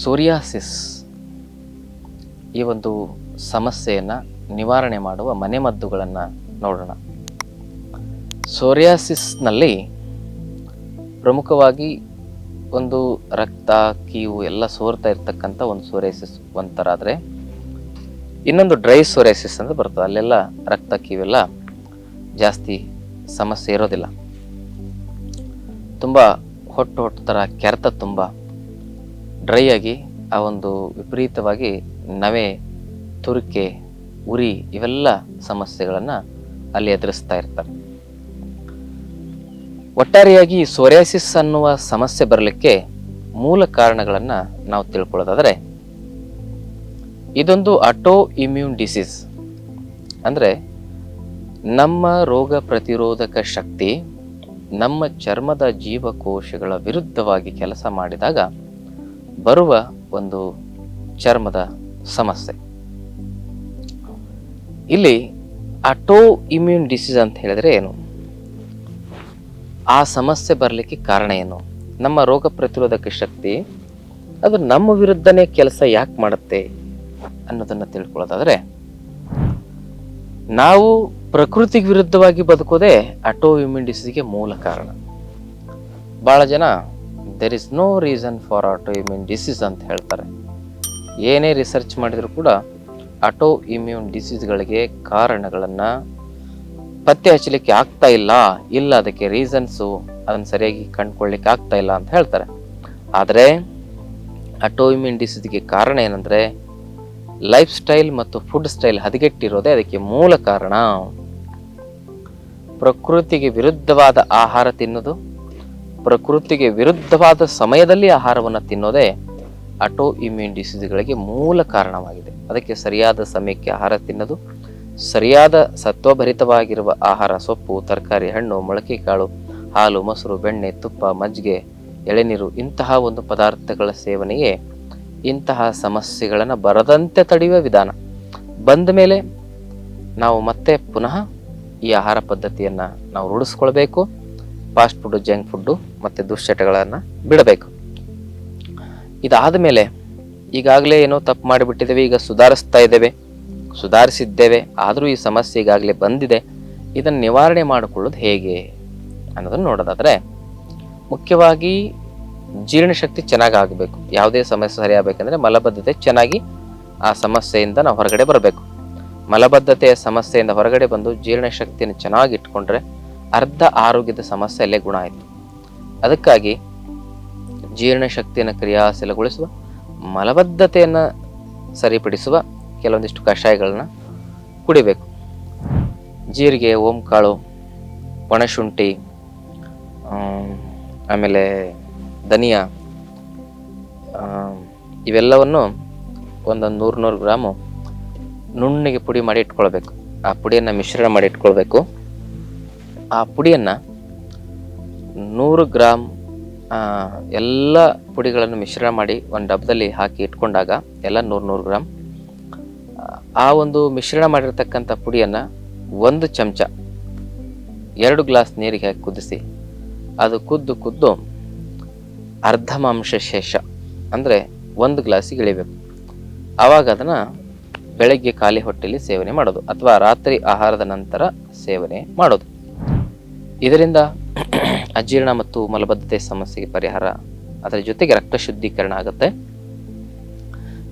Psoriasis ಈ ಒಂದು ಸಮಸ್ಯೆಯನ್ನು ನಿವಾರಣೆ ಮಾಡುವ ಮನೆಮದ್ದುಗಳನ್ನು ನೋಡೋಣ. ಸೋರಿಯಾಸಿಸ್ನಲ್ಲಿ ಪ್ರಮುಖವಾಗಿ ಒಂದು ರಕ್ತ, ಕೀವು ಎಲ್ಲ ಸೋರ್ತಾ ಇರ್ತಕ್ಕಂಥ ಒಂದು ಸೋರಿಯಾಸಿಸ್ ಒಂಥರ ಆದರೆ ಇನ್ನೊಂದು ಡ್ರೈ ಸೋರಿಯಾಸಿಸ್ ಅಂತ ಬರ್ತದೆ. ಅಲ್ಲೆಲ್ಲ ರಕ್ತ, ಕೀವೆಲ್ಲ ಜಾಸ್ತಿ ಸಮಸ್ಯೆ ಇರೋದಿಲ್ಲ. ತುಂಬ ಹೊಟ್ಟು ಹೊಟ್ಟು ಥರ ಕೆರೆತ ತುಂಬ ಡ್ರೈ ಆಗಿ ಆ ಒಂದು ವಿಪರೀತವಾಗಿ ನವೆ, ತುರಿಕೆ, ಉರಿ ಇವೆಲ್ಲ ಸಮಸ್ಯೆಗಳನ್ನು ಅಲ್ಲಿ ಎದುರಿಸ್ತಾ ಇರ್ತಾರೆ. ಒಟ್ಟಾರೆಯಾಗಿ ಸೋರಿಯಾಸಿಸ್ ಅನ್ನುವ ಸಮಸ್ಯೆ ಬರಲಿಕ್ಕೆ ಮೂಲ ಕಾರಣಗಳನ್ನು ನಾವು ತಿಳ್ಕೊಳ್ಳೋದಾದರೆ, ಇದೊಂದು ಆಟೋ ಇಮ್ಯೂನ್ ಡಿಸೀಸ್ ಅಂದರೆ ನಮ್ಮ ರೋಗ ಪ್ರತಿರೋಧಕ ಶಕ್ತಿ ನಮ್ಮ ಚರ್ಮದ ಜೀವಕೋಶಗಳ ವಿರುದ್ಧವಾಗಿ ಕೆಲಸ ಮಾಡಿದಾಗ ಬರುವ ಒಂದು ಚರ್ಮದ ಸಮಸ್ಯೆ. ಇಲ್ಲಿ ಆಟೋ ಇಮ್ಯೂನ್ ಡಿಸೀಸ್ ಅಂತ ಹೇಳಿದ್ರೆ ಏನು? ಆ ಸಮಸ್ಯೆ ಬರಲಿಕ್ಕೆ ಕಾರಣ ಏನು? ನಮ್ಮ ರೋಗ ಪ್ರತಿರೋಧಕ ಶಕ್ತಿ, ಅದು ನಮ್ಮ ವಿರುದ್ಧನೇ ಕೆಲಸ ಯಾಕೆ ಮಾಡುತ್ತೆ ಅನ್ನೋದನ್ನು ತಿಳ್ಕೊಳ್ಳೋದಾದ್ರೆ, ನಾವು ಪ್ರಕೃತಿಗೆ ವಿರುದ್ಧವಾಗಿ ಬದುಕೋದೇ ಅಟೋ ಇಮ್ಯೂನ್ ಡಿಸೀಸ್ಗೆ ಮೂಲ ಕಾರಣ. ಭಾಳ ಜನ there is no reason for autoimmune disease ಅಂತ ಹೇಳ್ತಾರೆ. ಏನೇ ರಿಸರ್ಚ್ ಮಾಡಿದರೂ ಕೂಡ ಆಟೋ ಇಮ್ಯೂನ್ ಡಿಸೀಸ್ಗಳಿಗೆ ಕಾರಣಗಳನ್ನು ಪತ್ತೆ ಹಚ್ಚಲಿಕ್ಕೆ ಆಗ್ತಾ ಇಲ್ಲ ಇಲ್ಲ ಅದಕ್ಕೆ ರೀಸನ್ಸು ಅದನ್ನು ಸರಿಯಾಗಿ ಕಂಡುಕೊಳ್ಳಿಕ್ಕೆ ಆಗ್ತಾ ಇಲ್ಲ ಅಂತ ಹೇಳ್ತಾರೆ. ಆದರೆ ಆಟೋ ಇಮ್ಯೂನ್ ಡಿಸೀಸ್ಗೆ ಕಾರಣ ಏನಂದರೆ ಲೈಫ್ ಸ್ಟೈಲ್ ಮತ್ತು ಫುಡ್ ಸ್ಟೈಲ್ ಹದಗೆಟ್ಟಿರೋದೇ ಅದಕ್ಕೆ ಮೂಲ ಕಾರಣ. ಪ್ರಕೃತಿಗೆ ವಿರುದ್ಧವಾದ ಆಹಾರ ತಿನ್ನೋದು ಪ್ರಕೃತಿಗೆ ವಿರುದ್ಧವಾದ ಸಮಯದಲ್ಲಿ ಆಹಾರವನ್ನು ತಿನ್ನೋದೇ ಆಟೋ ಇಮ್ಯೂನ್ ಡಿಸೀಸ್ಗಳಿಗೆ ಮೂಲ ಕಾರಣವಾಗಿದೆ. ಅದಕ್ಕೆ ಸರಿಯಾದ ಸಮಯಕ್ಕೆ ಆಹಾರ ತಿನ್ನೋದು, ಸರಿಯಾದ ಸತ್ವಭರಿತವಾಗಿರುವ ಆಹಾರ, ಸೊಪ್ಪು, ತರಕಾರಿ, ಹಣ್ಣು ಮೊಳಕೆ ಕಾಳು ಹಾಲು, ಮೊಸರು, ಬೆಣ್ಣೆ, ತುಪ್ಪ, ಮಜ್ಜಿಗೆ, ಎಳೆನೀರು ಇಂತಹ ಒಂದು ಪದಾರ್ಥಗಳ ಸೇವನೆಯೇ ಇಂತಹ ಸಮಸ್ಯೆಗಳನ್ನು ಬರದಂತೆ ತಡೆಯುವ ವಿಧಾನ. ಬಂದ ಮೇಲೆ ನಾವು ಮತ್ತೆ ಪುನಃ ಈ ಆಹಾರ ಪದ್ಧತಿಯನ್ನು ನಾವು ರೂಢಿಸ್ಕೊಳ್ಬೇಕು. ಫಾಸ್ಟ್ ಫುಡ್ ಜಂಕ್ ಫುಡ್ಡು ಮತ್ತು ದುಶ್ಚಟಗಳನ್ನು ಬಿಡಬೇಕು. ಇದಾದ ಮೇಲೆ ಈಗಾಗಲೇ ಏನೋ ತಪ್ಪು ಮಾಡಿಬಿಟ್ಟಿದ್ದೇವೆ, ಈಗ ಸುಧಾರಿಸ್ತಾ ಇದ್ದೇವೆ, ಸುಧಾರಿಸಿದ್ದೇವೆ, ಆದರೂ ಈ ಸಮಸ್ಯೆ ಈಗಾಗಲೇ ಬಂದಿದೆ. ಇದನ್ನು ನಿವಾರಣೆ ಮಾಡಿಕೊಳ್ಳೋದು ಹೇಗೆ ಅನ್ನೋದನ್ನು ನೋಡೋದಾದರೆ, ಮುಖ್ಯವಾಗಿ ಜೀರ್ಣಶಕ್ತಿ ಚೆನ್ನಾಗಿ ಆಗಬೇಕು. ಯಾವುದೇ ಸಮಸ್ಯೆ ಸರಿಯಾಗಬೇಕಂದ್ರೆ ಮಲಬದ್ಧತೆ ಚೆನ್ನಾಗಿ ಆ ಸಮಸ್ಯೆಯಿಂದ ನಾವು ಹೊರಗಡೆ ಬರಬೇಕು. ಮಲಬದ್ಧತೆಯ ಸಮಸ್ಯೆಯಿಂದ ಹೊರಗಡೆ ಬಂದು ಜೀರ್ಣಶಕ್ತಿಯನ್ನು ಚೆನ್ನಾಗಿ ಇಟ್ಕೊಂಡ್ರೆ ಅರ್ಧ ಆರೋಗ್ಯದ ಸಮಸ್ಯೆ ಅಲ್ಲೇ ಗುಣ ಆಯಿತು. ಅದಕ್ಕಾಗಿ ಜೀರ್ಣಶಕ್ತಿಯನ್ನು ಕ್ರಿಯಾಶೀಲಗೊಳಿಸುವ ಮಲಬದ್ಧತೆಯನ್ನು ಸರಿಪಡಿಸುವ ಕೆಲವೊಂದಿಷ್ಟು ಕಷಾಯಗಳನ್ನ ಕುಡಿಬೇಕು. ಜೀರಿಗೆ ಓಂಕಾಳು ಒಣಶುಂಠಿ ಆಮ್, ಆಮೇಲೆ ಧನಿಯಾ ಇವೆಲ್ಲವನ್ನು ಒಂದೊಂದು ನೂರು ನೂರು ಗ್ರಾಮು ನುಣ್ಣಗೆ ಪುಡಿ ಮಾಡಿ ಇಟ್ಕೊಳ್ಬೇಕು. ಆ ಪುಡಿಯನ್ನು ಮಿಶ್ರಣ ಮಾಡಿ ಇಟ್ಕೊಳ್ಬೇಕು. ಆ ಪುಡಿಯನ್ನು ನೂರು ಗ್ರಾಮ್ ಎಲ್ಲ ಪುಡಿಗಳನ್ನು ಮಿಶ್ರಣ ಮಾಡಿ ಒಂದು ಡಬ್ಬದಲ್ಲಿ ಹಾಕಿ ಇಟ್ಕೊಂಡಾಗ ಎಲ್ಲ ನೂರು ನೂರು ಗ್ರಾಮ್ ಆ ಒಂದು ಮಿಶ್ರಣ ಮಾಡಿರ್ತಕ್ಕಂಥ ಪುಡಿಯನ್ನು ಒಂದು ಚಮಚ ಎರಡು ಗ್ಲಾಸ್ ನೀರಿಗೆ ಹಾಕಿ ಕುದಿಸಿ, ಅದು ಕುದ್ದು ಕುದ್ದು ಅರ್ಧಮಾಂಶ ಶೇಷ ಅಂದರೆ ಒಂದು ಗ್ಲಾಸಿಗೆ ಇಳಿಬೇಕು ಆವಾಗ ಅದನ್ನು ಬೆಳಗ್ಗೆ ಖಾಲಿ ಹೊಟ್ಟೆಯಲ್ಲಿ ಸೇವನೆ ಮಾಡೋದು ಅಥವಾ ರಾತ್ರಿ ಆಹಾರದ ನಂತರ ಸೇವನೆ ಮಾಡೋದು. ಇದರಿಂದ ಅಜೀರ್ಣ ಮತ್ತು ಮಲಬದ್ಧತೆ ಸಮಸ್ಯೆಗೆ ಪರಿಹಾರ. ಅದರ ಜೊತೆಗೆ ರಕ್ತ ಶುದ್ಧೀಕರಣ ಆಗುತ್ತೆ.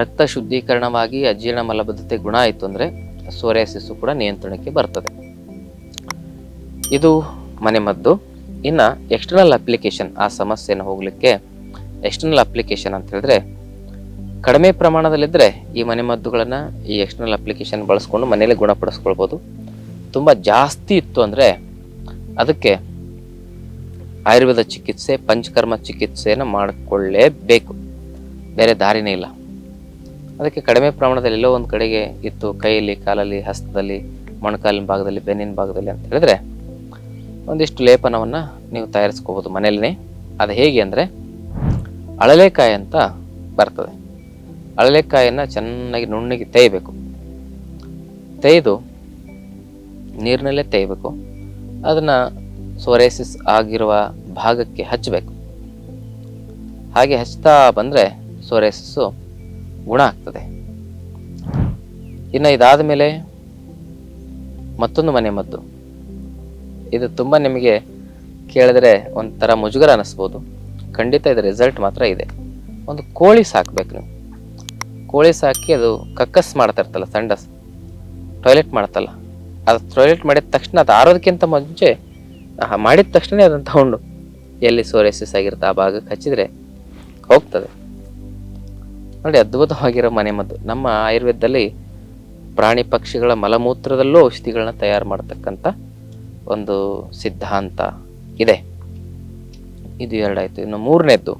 ರಕ್ತ ಶುದ್ಧೀಕರಣವಾಗಿ ಅಜೀರ್ಣ ಮಲಬದ್ಧತೆ ಗುಣ ಆಯಿತು ಅಂದರೆ ಸೋರಿಯಾಸಿಸ್ಸು ಕೂಡ ನಿಯಂತ್ರಣಕ್ಕೆ ಬರ್ತದೆ. ಇದು ಮನೆಮದ್ದು ಇನ್ನು ಎಕ್ಸ್ಟರ್ನಲ್ ಅಪ್ಲಿಕೇಶನ್ ಆ ಸಮಸ್ಯೆಯನ್ನು ಹೋಗಲಿಕ್ಕೆ ಎಕ್ಸ್ಟರ್ನಲ್ ಅಪ್ಲಿಕೇಶನ್ ಅಂತ ಹೇಳಿದ್ರೆ ಕಡಿಮೆ ಪ್ರಮಾಣದಲ್ಲಿದ್ದರೆ ಈ ಮನೆಮದ್ದುಗಳನ್ನು ಈ ಎಕ್ಸ್ಟರ್ನಲ್ ಅಪ್ಲಿಕೇಶನ್ ಬಳಸ್ಕೊಂಡು ಮನೆಯಲ್ಲೇ ಗುಣಪಡಿಸ್ಕೊಳ್ಬೋದು. ತುಂಬ ಜಾಸ್ತಿ ಇತ್ತು ಅಂದರೆ ಅದಕ್ಕೆ ಆಯುರ್ವೇದ ಚಿಕಿತ್ಸೆ, ಪಂಚಕರ್ಮ ಚಿಕಿತ್ಸೆಯನ್ನು ಮಾಡಿಕೊಳ್ಳೇಬೇಕು. ಬೇರೆ ದಾರಿನೇ ಇಲ್ಲ. ಅದಕ್ಕೆ ಕಡಿಮೆ ಪ್ರಮಾಣದಲ್ಲಿ ಎಲ್ಲೋ ಒಂದು ಕಡೆಗೆ ಇತ್ತು, ಕೈಯಲ್ಲಿ, ಕಾಲಲ್ಲಿ, ಹಸ್ತದಲ್ಲಿ, ಮೊಣಕಾಲಿನ ಭಾಗದಲ್ಲಿ, ಬೆನ್ನಿನ ಭಾಗದಲ್ಲಿ ಅಂತ ಹೇಳಿದ್ರೆ ಒಂದಿಷ್ಟು ಲೇಪನವನ್ನು ನೀವು ತಯಾರಿಸ್ಕೋಬೋದು ಮನೆಯಲ್ಲೇ ಅದು ಹೇಗೆ ಅಂದರೆ ಅಳಲೆಕಾಯಿ ಅಂತ ಬರ್ತದೆ. ಅಳಲೆಕಾಯನ್ನು ಚೆನ್ನಾಗಿ ನುಣ್ಣಗೆ ತೇಯಬೇಕು. ತೆಯ್ದು ನೀರಿನಲ್ಲೇ ತೇಯಬೇಕು. ಅದನ್ನು ಸೋರೇಸಿಸ್ ಆಗಿರುವ ಭಾಗಕ್ಕೆ ಹಚ್ಚಬೇಕು. ಹಾಗೆ ಹಚ್ತಾ ಬಂದರೆ ಸೋರೇಸಿಸ್ಸು ಗುಣ ಆಗ್ತದೆ. ಇನ್ನು ಇದಾದ ಮೇಲೆ ಮತ್ತೊಂದು ಮನೆ ಮದ್ದು. ಇದು ತುಂಬ ನಿಮಗೆ ಕೇಳಿದ್ರೆ ಒಂಥರ ಮುಜುಗರ ಅನ್ನಿಸ್ಬೋದು ಖಂಡಿತ ಇದು ರಿಸಲ್ಟ್ ಮಾತ್ರ ಇದೆ. ಒಂದು ಕೋಳಿ ಸಾಕ್ಬೇಕು ನೀವು. ಕೋಳಿ ಸಾಕಿ ಅದು ಕಕ್ಕಸ್ ಮಾಡ್ತಾ ಇರ್ತಲ್ಲ, ಸಂಡಸ್. ಟಾಯ್ಲೆಟ್ ಮಾಡ್ತಲ್ಲ. ಅದು ಟಾಯ್ಲೆಟ್ ಮಾಡಿದ ತಕ್ಷಣ ಅದು ಆರೋದಕ್ಕಿಂತ ಮುಂಚೆ ಮಾಡಿದ ತಕ್ಷಣ ಅದನ್ನು ತಗೊಂಡು ಎಲ್ಲಿ ಸೋರೆಸಸ್ ಆಗಿರುತ್ತೆ ಆ ಭಾಗಕ್ಕೆ ಹಚ್ಚಿದ್ರೆ ಹೋಗ್ತದೆ. ನೋಡಿ ಅದ್ಭುತವಾಗಿರೋ ಮನೆ ಮದ್ದು. ನಮ್ಮ ಆಯುರ್ವೇದದಲ್ಲಿ ಪ್ರಾಣಿ ಪಕ್ಷಿಗಳ ಮಲಮೂತ್ರದಲ್ಲೂ ಔಷಧಿಗಳನ್ನ ತಯಾರು ಮಾಡ್ತಕ್ಕಂಥ ಒಂದು ಸಿದ್ಧಾಂತ ಇದೆ. ಇದು ಎರಡಾಯಿತು. ಇನ್ನು ಮೂರನೇದ್ದು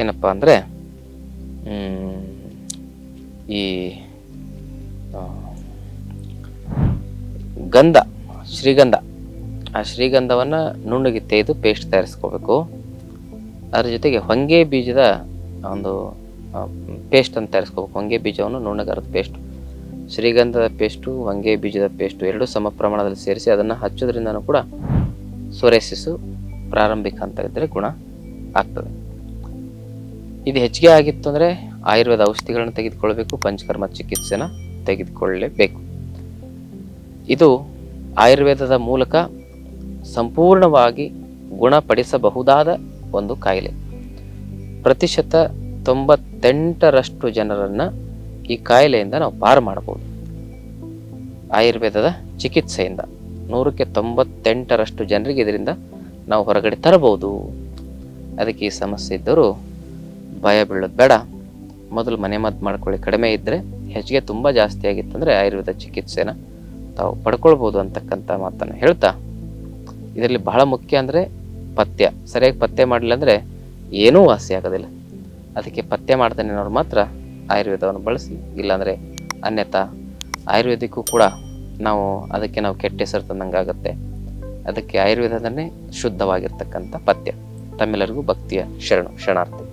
ಏನಪ್ಪ ಅಂದರೆ ಈ ಗಂಧ, ಶ್ರೀಗಂಧ. ಆ ಶ್ರೀಗಂಧವನ್ನು ನುಣ್ಣಗೆ ತೆಗೆದು ಪೇಸ್ಟ್ ತಯಾರಿಸ್ಕೋಬೇಕು. ಅದ್ರ ಜೊತೆಗೆ ಹೊಂಗೆ ಬೀಜದ ಒಂದು ಪೇಸ್ಟ್ ಅಂತ ತಯಾರಿಸ್ಕೋಬೇಕು. ಹೊಂಗೆ ಬೀಜವನ್ನು ನುಣ್ಣಗಾರದ ಪೇಸ್ಟ್ ಶ್ರೀಗಂಧದ ಪೇಸ್ಟು ಹೊಂಗೆ ಬೀಜದ ಪೇಸ್ಟು ಎರಡೂ ಸಮ ಪ್ರಮಾಣದಲ್ಲಿ ಸೇರಿಸಿ ಅದನ್ನು ಹಚ್ಚೋದ್ರಿಂದನೂ ಕೂಡ ಸೊರೆಸಿಸು, ಪ್ರಾರಂಭಿಕ ಅಂತ ಇದ್ದರೆ ಗುಣ ಆಗ್ತದೆ. ಇದು ಹೆಚ್ಚಿಗೆ ಆಗಿತ್ತು ಅಂದರೆ ಆಯುರ್ವೇದ ಔಷಧಿಗಳನ್ನು ತೆಗೆದುಕೊಳ್ಬೇಕು, ಪಂಚಕರ್ಮ ಚಿಕಿತ್ಸೆನ ತೆಗೆದುಕೊಳ್ಳಲೇಬೇಕು ಇದು ಆಯುರ್ವೇದದ ಮೂಲಕ ಸಂಪೂರ್ಣವಾಗಿ ಗುಣಪಡಿಸಬಹುದಾದ ಒಂದು ಕಾಯಿಲೆ. ಪ್ರತಿಶತ ತೊಂಬತ್ತೆಂಟರಷ್ಟು ಜನರನ್ನು ಈ ಕಾಯಿಲೆಯಿಂದ ನಾವು ಪಾರು ಮಾಡಬಹುದು. ಆಯುರ್ವೇದದ ಚಿಕಿತ್ಸೆಯಿಂದ ನೂರಕ್ಕೆ ತೊಂಬತ್ತೆಂಟರಷ್ಟು ಜನರಿಗೆ ಇದರಿಂದ ನಾವು ಹೊರಗಡೆ ತರಬಹುದು. ಅದಕ್ಕೆ ಈ ಸಮಸ್ಯೆ ಇದ್ದರೂ ಭಯ ಬೀಳೋದು ಬೇಡ. ಮೊದಲು ಮನೆ ಮದ್ದು ಮಾಡ್ಕೊಳ್ಳಿ. ಕಡಿಮೆ ಇದ್ದರೆ ಹೆಚ್ಚಿಗೆ ತುಂಬ ಜಾಸ್ತಿ ಆಗಿತ್ತಂದರೆ ಆಯುರ್ವೇದ ಚಿಕಿತ್ಸೆನ ತಾವು ಪಡ್ಕೊಳ್ಬೋದು ಅಂತಕ್ಕಂಥ ಮಾತನ್ನು ಹೇಳ್ತಾ, ಇದರಲ್ಲಿ ಬಹಳ ಮುಖ್ಯ ಅಂದರೆ ಪಥ್ಯ. ಸರಿಯಾಗಿ ಪಥ್ಯ ಮಾಡಲಿಲ್ಲ ಅಂದರೆ ಏನೂ ವಾಸಿ ಆಗೋದಿಲ್ಲ. ಅದಕ್ಕೆ ಪಥ್ಯ ಅನ್ನೋರು ಮಾತ್ರ ಆಯುರ್ವೇದವನ್ನು ಬಳಸಿ, ಇಲ್ಲಾಂದರೆ ಅನ್ಯಥಾ ಆಯುರ್ವೇದಿಕ್ಕೂ ಕೂಡ ನಾವು ಅದಕ್ಕೆ ನಾವು ಕೆಟ್ಟ ಹೆಸರು ತಂದಂಗೆ ಆಗುತ್ತೆ ಅದಕ್ಕೆ ಆಯುರ್ವೇದದನ್ನೇ ಶುದ್ಧವಾಗಿರ್ತಕ್ಕಂಥ ಪಥ್ಯ. ತಮ್ಮೆಲ್ಲರಿಗೂ ಭಕ್ತಿಯ ಶರಣು, ಶರಣಾರ್ಥಿ.